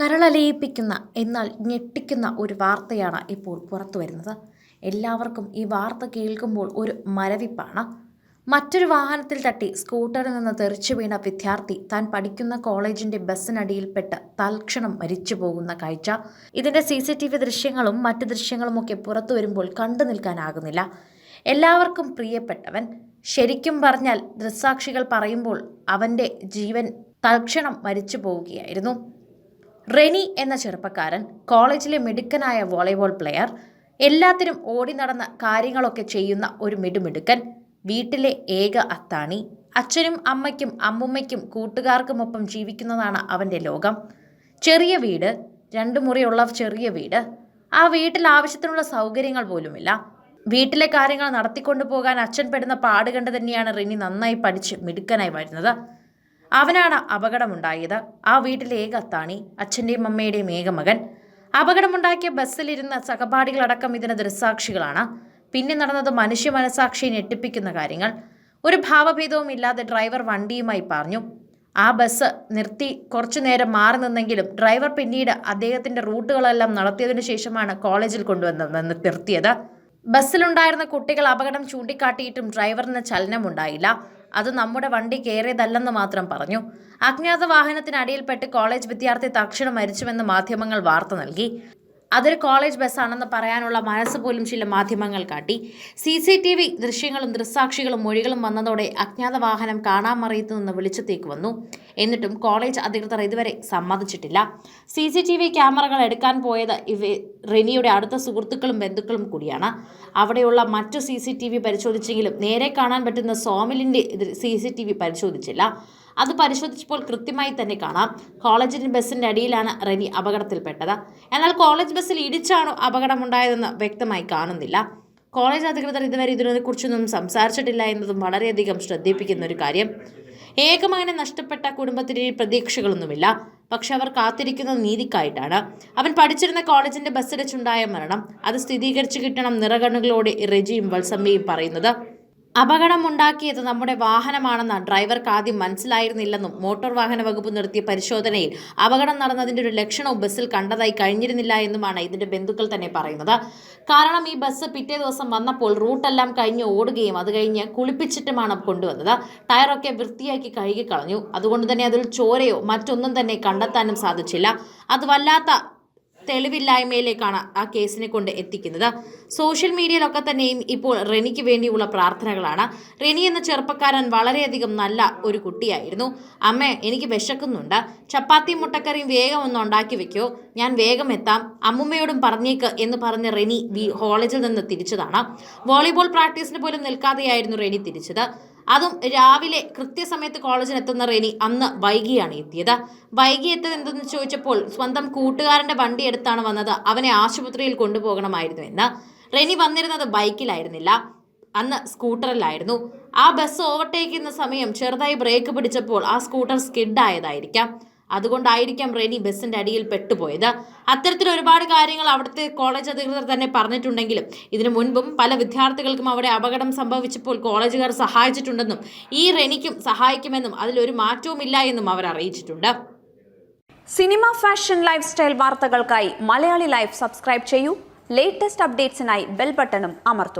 കരളലിയിപ്പിക്കുന്ന എന്നാൽ ഞെട്ടിക്കുന്ന ഒരു വാർത്തയാണ് ഇപ്പോൾ പുറത്തു വരുന്നത്. എല്ലാവർക്കും ഈ വാർത്ത കേൾക്കുമ്പോൾ ഒരു മരവിപ്പാണ്. മറ്റൊരു വാഹനത്തിൽ തട്ടി സ്കൂട്ടറിൽ നിന്ന് തെറിച്ചു വീണ വിദ്യാർത്ഥി താൻ പഠിക്കുന്ന കോളേജിന്റെ ബസ്സിനടിയിൽപ്പെട്ട് തൽക്ഷണം മരിച്ചു പോകുന്ന കാഴ്ച. ഇതിന്റെ സി സി ടി വി ദൃശ്യങ്ങളും മറ്റ് പുറത്തു വരുമ്പോൾ കണ്ടു നിൽക്കാനാകുന്നില്ല. എല്ലാവർക്കും പ്രിയപ്പെട്ടവൻ ശരിക്കും പറഞ്ഞാൽ ദൃസാക്ഷികൾ പറയുമ്പോൾ അവന്റെ ജീവൻ തൽക്ഷണം മരിച്ചു പോവുകയായിരുന്നു. റെനി എന്ന ചെറുപ്പക്കാരൻ കോളേജിലെ മിടുക്കനായ വോളിബോൾ പ്ലെയർ എല്ലാത്തിനും ഓടി നടന്ന കാര്യങ്ങളൊക്കെ ചെയ്യുന്ന ഒരു മിടുമിടുക്കൻ വീട്ടിലെ ഏക അത്താണി. അച്ഛനും അമ്മയ്ക്കും അമ്മുമ്മയ്ക്കും കൂട്ടുകാർക്കുമൊപ്പം ജീവിക്കുന്നതാണ് അവന്റെ ലോകം. ചെറിയ വീട് രണ്ടു മുറിയുള്ള ചെറിയ വീട്. ആ വീട്ടിൽ ആവശ്യത്തിനുള്ള സൗകര്യങ്ങൾ പോലുമില്ല. വീട്ടിലെ കാര്യങ്ങൾ നടത്തിക്കൊണ്ടു പോകാൻ അച്ഛൻ പെടുന്ന പാട് കണ്ട് തന്നെയാണ് റിനി നന്നായി പഠിച്ച് മിടുക്കനായി വരുന്നത് അവനാണ് അപകടമുണ്ടായത്. ആ വീട്ടിലെ ഏക അത്താണി അച്ഛന്റെയും അമ്മയുടെയും ഏക മകൻ അപകടമുണ്ടാക്കിയ ബസ്സിലിരുന്ന സഹപാഠികളടക്കം ഇതിന് ദൃസാക്ഷികളാണ് പിന്നെ നടന്നത് മനുഷ്യ മനസാക്ഷിയെ ഞെട്ടിപ്പിക്കുന്ന കാര്യങ്ങൾ. ഒരു ഭാവഭേദവും ഇല്ലാതെ ഡ്രൈവർ വണ്ടിയുമായി പറഞ്ഞു ആ ബസ് നിർത്തി കുറച്ചു നേരം മാറി നിന്നെങ്കിലും ഡ്രൈവർ പിന്നീട് അദ്ദേഹത്തിന്റെ റൂട്ടുകളെല്ലാം നടത്തിയതിനു ശേഷമാണ് കോളേജിൽ കൊണ്ടുവന്നതെന്ന് നിർത്തിയത്. ബസ്സിലുണ്ടായിരുന്ന കുട്ടികൾ അപകടം ചൂണ്ടിക്കാട്ടിയിട്ടും ഡ്രൈവറിന് ചലനമുണ്ടായില്ല. അത് നമ്മുടെ വണ്ടി കയറിയതല്ലെന്ന് മാത്രം പറഞ്ഞു. അജ്ഞാത വാഹനത്തിനടിയിൽപ്പെട്ട് കോളേജ് വിദ്യാർത്ഥി തക്ഷണം മരിച്ചുവെന്ന് മാധ്യമങ്ങൾ വാർത്ത നൽകി. അതൊരു കോളേജ് ബസ്സാണെന്ന് പറയാനുള്ള മനസ്സ് പോലും ചില മാധ്യമങ്ങൾ കാട്ടി. സി സി ടി വി ദൃശ്യങ്ങളും ദൃസാക്ഷികളും മൊഴികളും വന്നതോടെ അജ്ഞാത വാഹനം കാണാമറിയത്തു നിന്ന് വെളിച്ചത്തേക്ക് വന്നു. എന്നിട്ടും കോളേജ് അധികൃതർ ഇതുവരെ സമ്മതിച്ചിട്ടില്ല. സി സി ടി വി ക്യാമറകൾ എടുക്കാൻ പോയത് ഇവ റെനിയുടെ അടുത്ത സുഹൃത്തുക്കളും ബന്ധുക്കളും കൂടിയാണ്. അവിടെയുള്ള മറ്റു സി സി ടി വി പരിശോധിച്ചെങ്കിലും നേരെ കാണാൻ പറ്റുന്ന സോമിലിന്റെ സി സി ടി വി പരിശോധിച്ചില്ല. അത് പരിശോധിച്ചപ്പോൾ കൃത്യമായി തന്നെ കാണാം. കോളേജിന് ബസ്സിന്റെ അടിയിലാണ് റെനി അപകടത്തിൽപ്പെട്ടത്. എന്നാൽ കോളേജ് ബസ്സിൽ ഇടിച്ചാണോ അപകടമുണ്ടായതെന്ന് വ്യക്തമായി കാണുന്നില്ല. കോളേജ് അധികൃതർ ഇതുവരെ ഇതിനെക്കുറിച്ചൊന്നും സംസാരിച്ചിട്ടില്ല എന്നതും വളരെയധികം ശ്രദ്ധിപ്പിക്കുന്ന ഒരു കാര്യം. ഏകമകനെ നഷ്ടപ്പെട്ട കുടുംബത്തിന് പ്രതീക്ഷകളൊന്നുമില്ല. പക്ഷെ അവർ കാത്തിരിക്കുന്നത് നീതിക്കായിട്ടാണ്. അവൻ പഠിച്ചിരുന്ന കോളേജിന്റെ ബസ്സിടച്ചുണ്ടായ മരണം. അത് സ്ഥിരീകരിച്ചു കിട്ടണം നിറകണ്ണുകളോടെ റെജിയും വത്സമ്മയും പറയുന്നത്. അപകടമുണ്ടാക്കിയത് നമ്മുടെ വാഹനമാണെന്ന് ഡ്രൈവർക്ക് ആദ്യം മനസ്സിലായിരുന്നില്ലെന്നും മോട്ടോർ വാഹന വകുപ്പ് നടത്തിയ പരിശോധനയിൽ അപകടം നടന്നതിന്റെ ഒരു ലക്ഷണവും ബസ്സിൽ കണ്ടതായി കഴിഞ്ഞിരുന്നില്ല എന്നുമാണ് ഇതിന്റെ ബന്ധുക്കൾ തന്നെ പറയുന്നത്. കാരണം ഈ ബസ് പിറ്റേ ദിവസം വന്നപ്പോൾ റൂട്ടെല്ലാം കഴിഞ്ഞ് ഓടുകയും അത് കഴിഞ്ഞ് കുളിപ്പിച്ചിട്ടുമാണ് കൊണ്ടുവന്നത്. ടയറൊക്കെ വൃത്തിയാക്കി കഴുകി കളഞ്ഞു. അതുകൊണ്ട് തന്നെ അതിൽ ചോരയോ മറ്റൊന്നും തന്നെ കണ്ടെത്താനും സാധിച്ചില്ല. അത് വല്ലാത്ത തെളിവില്ലായ്മയിലേക്കാണ് ആ കേസിനെ കൊണ്ട് എത്തിക്കുന്നത്. സോഷ്യൽ മീഡിയയിലൊക്കെ തന്നെയും ഇപ്പോൾ റെനിക്ക് വേണ്ടിയുള്ള പ്രാർത്ഥനകളാണ്. റെനി എന്ന ചെറുപ്പക്കാരൻ വളരെയധികം നല്ല ഒരു കുട്ടിയായിരുന്നു. അമ്മ എനിക്ക് വിശക്കുന്നുണ്ട്. ചപ്പാത്തി മുട്ടക്കറിയും വേഗം ഒന്ന് ഉണ്ടാക്കി വെക്കോ. ഞാൻ വേഗം എത്താം. അമ്മുമ്മയോടും പറഞ്ഞേക്ക് എന്ന് പറഞ്ഞ റെനി വി കോളേജിൽ നിന്ന് തിരിച്ചതാണ്. വോളിബോൾ പ്രാക്ടീസിന് പോലും നിൽക്കാതെയായിരുന്നു റെനി തിരിച്ചത്. അതും രാവിലെ കൃത്യസമയത്ത് കോളേജിൽ എത്തുന്ന റെനി അന്ന് വൈകിയാണ് എത്തിയത്. വൈകി എത്തത് എന്തെന്ന് ചോദിച്ചപ്പോൾ സ്വന്തം കൂട്ടുകാരന്റെ വണ്ടി എടുത്താണ് വന്നത്. അവനെ ആശുപത്രിയിൽ കൊണ്ടുപോകണമായിരുന്നു എന്ന്. റെനി വന്നിരുന്നത് ബൈക്കിലായിരുന്നില്ല. അന്ന് സ്കൂട്ടറിലായിരുന്നു. ആ ബസ് ഓവർടേക്ക് ചെയ്യുന്ന സമയം ചെറുതായി ബ്രേക്ക് പിടിച്ചപ്പോൾ ആ സ്കൂട്ടർ സ്കിഡ് ആയതായിരിക്കാം അതുകൊണ്ടായിരിക്കാം റെനി ബസ്സിന്റെ അടിയിൽ പെട്ടുപോയത്. അത്തരത്തിൽ ഒരുപാട് കാര്യങ്ങൾ അവിടുത്തെ കോളേജ് അധികൃതർ തന്നെ പറഞ്ഞിട്ടുണ്ടെങ്കിലും ഇതിനു മുൻപും പല വിദ്യാർത്ഥികൾക്കും അവിടെ അപകടം സംഭവിച്ചപ്പോൾ കോളേജുകാർ സഹായിച്ചിട്ടുണ്ടെന്നും ഈ റെനിക്കും സഹായിക്കുമെന്നും അതിലൊരു മാറ്റവുമില്ല എന്നും അവർ അറിയിച്ചിട്ടുണ്ട്. സിനിമ ഫാഷൻ ലൈഫ് സ്റ്റൈൽ വാർത്തകൾക്കായി മലയാളി ലൈഫ് സബ്സ്ക്രൈബ് ചെയ്യൂ. ലേറ്റസ്റ്റ് അപ്ഡേറ്റ്സിനായി ബെൽ ബട്ടണും അമർത്തും.